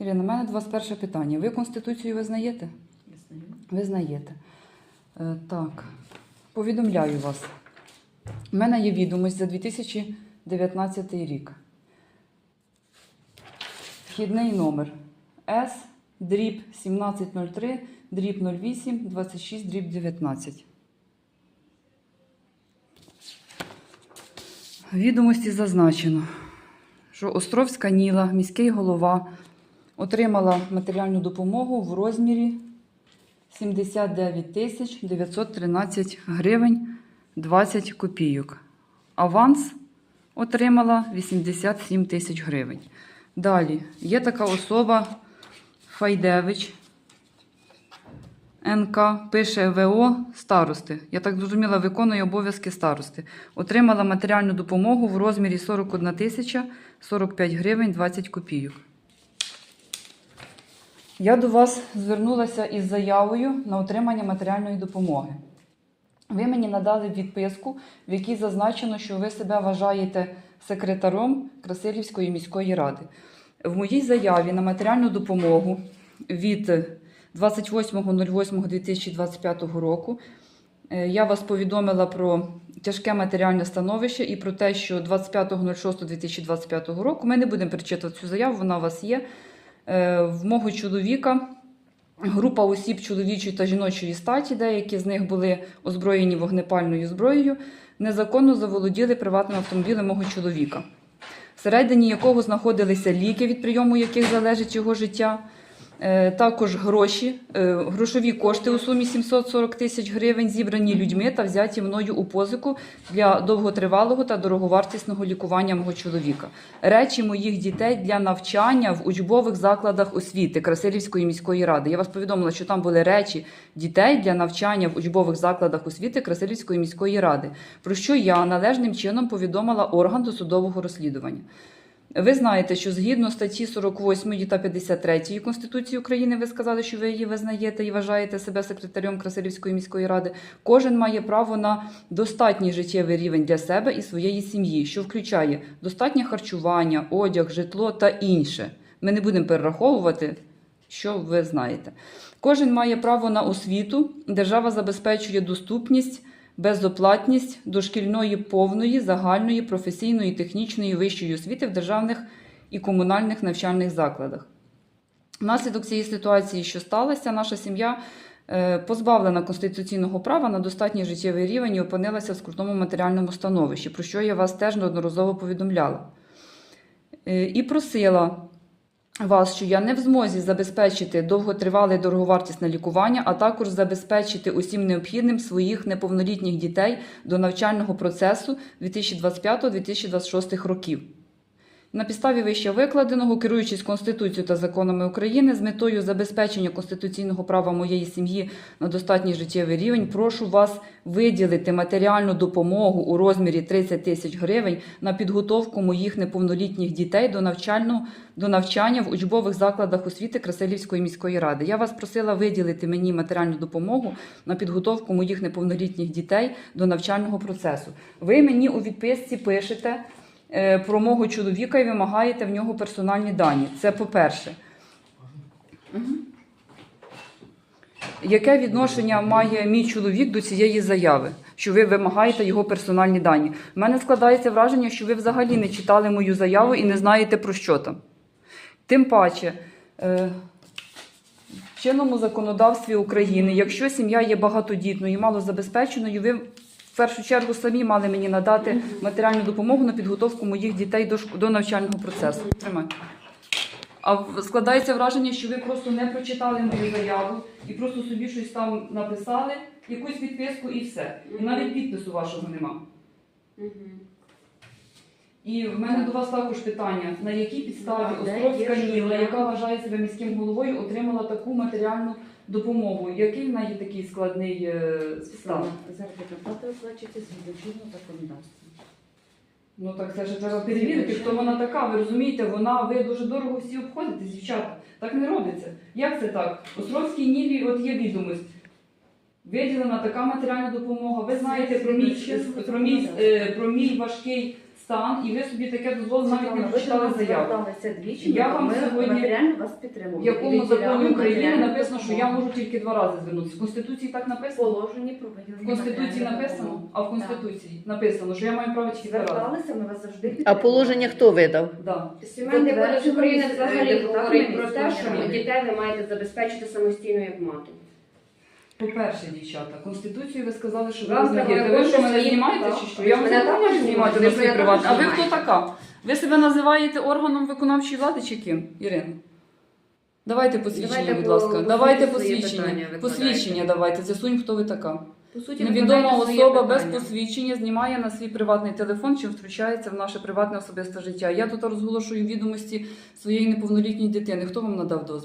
Ірина, у мене до вас перше питання. Ви Конституцію визнаєте? Визнаєте. Е, так, повідомляю вас. У мене є відомість за 2019 рік. Вхідний номер С дріб 1703 дріб 08 26 дріб 19. Відомості зазначено, що Островська Ніла, міський голова, отримала матеріальну допомогу в розмірі 79 тисяч 913 гривень 20 копійок. Аванс отримала 87 тисяч гривень. Далі є така особа Файдевич. НК пише ВО старости. Я так зрозуміла, виконує обов'язки старости. Отримала матеріальну допомогу в розмірі 41 тисяча 45 гривень 20 копійок. Я до вас звернулася із заявою на отримання матеріальної допомоги. Ви мені надали відписку, в якій зазначено, що ви себе вважаєте секретаром Красилівської міської ради. В моїй заяві на матеріальну допомогу від 28.08.2025 року е, я вас повідомила про тяжке матеріальне становище і про те, що 25.06.2025 року ми не будемо перечитувати цю заяву, вона у вас є. Е, В мого чоловіка група осіб чоловічої та жіночої статі, деякі з них були озброєні вогнепальною зброєю, незаконно заволоділи приватним автомобілем мого чоловіка, всередині якого знаходилися ліки, від прийому яких залежить його життя. Е, Також гроші, е, грошові кошти у сумі 740 тисяч гривень, зібрані людьми та взяті мною у позику для довготривалого та дороговартісного лікування мого чоловіка. Речі моїх дітей для навчання в учбових закладах освіти Красилівської міської ради. Я вас повідомила, що там були речі дітей для навчання в учбових закладах освіти Красилівської міської ради, про що я належним чином повідомила орган досудового розслідування. Ви знаєте, що згідно статті 48 та 53 Конституції України, ви сказали, що ви її визнаєте і вважаєте себе секретарем Красилівської міської ради. Кожен має право на достатній життєвий рівень для себе і своєї сім'ї, що включає достатнє харчування, одяг, житло та інше. Ми не будемо перераховувати, що ви знаєте. Кожен має право на освіту. Держава забезпечує доступність безоплатність дошкільної повної, загальної, професійної, технічної вищої освіти в державних і комунальних навчальних закладах. Внаслідок цієї ситуації, що сталося, наша сім'я е, позбавлена конституційного права на достатній життєвий рівень і опинилася в скрутному матеріальному становищі, про що я вас теж неодноразово повідомляла. Е, І просила вас, що я не в змозі забезпечити довготривале дороговартісне лікування, а також забезпечити усім необхідним своїх неповнолітніх дітей до навчального процесу 2025-2026 років. На підставі вище викладеного, керуючись Конституцією та законами України, з метою забезпечення конституційного права моєї сім'ї на достатній життєвий рівень, прошу вас виділити матеріальну допомогу у розмірі 30 тисяч гривень на підготовку моїх неповнолітніх дітей до навчального до навчання в учбових закладах освіти Красилівської міської ради. Я вас просила виділити мені матеріальну допомогу на підготовку моїх неповнолітніх дітей до навчального процесу. Ви мені у відписці пишете про мого чоловіка і вимагаєте в нього персональні дані. Це по-перше. Яке відношення має мій чоловік до цієї заяви, що ви вимагаєте його персональні дані? У мене складається враження, що ви взагалі не читали мою заяву і не знаєте про що там. Тим паче, е, в чинному законодавстві України, якщо сім'я є багатодітною і малозабезпеченою, ви першу чергу самі мали мені надати матеріальну допомогу на підготовку моїх дітей до, до навчального процесу. Тримай. А складається враження, що ви просто не прочитали мою заяву і просто собі щось там написали, якусь відписку і все. І навіть підпису вашого нема. І в мене до вас також питання: на якій підставі А де Островська є Ніла, життя? яка вважає себе міським головою, отримала таку матеріальну допомогу? Який в неї такий складний е, стан? Заробітна плата оплачується згідно чинного законодавства. Ну так це ж треба перевірити, хто вона така. Ви розумієте, вона ви дуже дорого всі обходите, дівчата. Так не робиться. Як це так? Островській Нілі от є відомість. Виділена така матеріальна допомога. Ви знаєте про мій, про мій, е, про мій важкий стан, і ви собі таке дозволили, навіть не прочитали заяву. двічі, Я вам сьогодні- вас. В якому законі України написано, що я можу тільки два рази звернутися? В Конституції так написано? положенні про В Конституції написано, а в Конституції написано, що я маю право тільки два рази. Ми вас завжди А положення хто видав? Да. Сімейний кодекс України взагалі говорить про те, що дітей ви маєте забезпечити самостійно як мати. По-перше, дівчата, Конституцію ви сказали, що ви Вам визнаєте. Ви що мене знімаєте чи що? Я мене забороняю також знімати знімаєте, на ви свій мене приватний. А ви хто знімаєте. така? Ви себе називаєте органом виконавчої влади чи ким, Ірина? Давайте посвідчення, Давайте будь по- ласка. по Давайте суті посвідчення. питання. Посвідчення давайте. З'ясуємо, хто ви така. По суті, Невідома викладайте свої особа без питання. посвідчення знімає на свій приватний телефон, чим втручається в наше приватне особисте життя. Я тут розголошую відомості своєї неповнолітньої дитини. Хто вам надав дозвіл?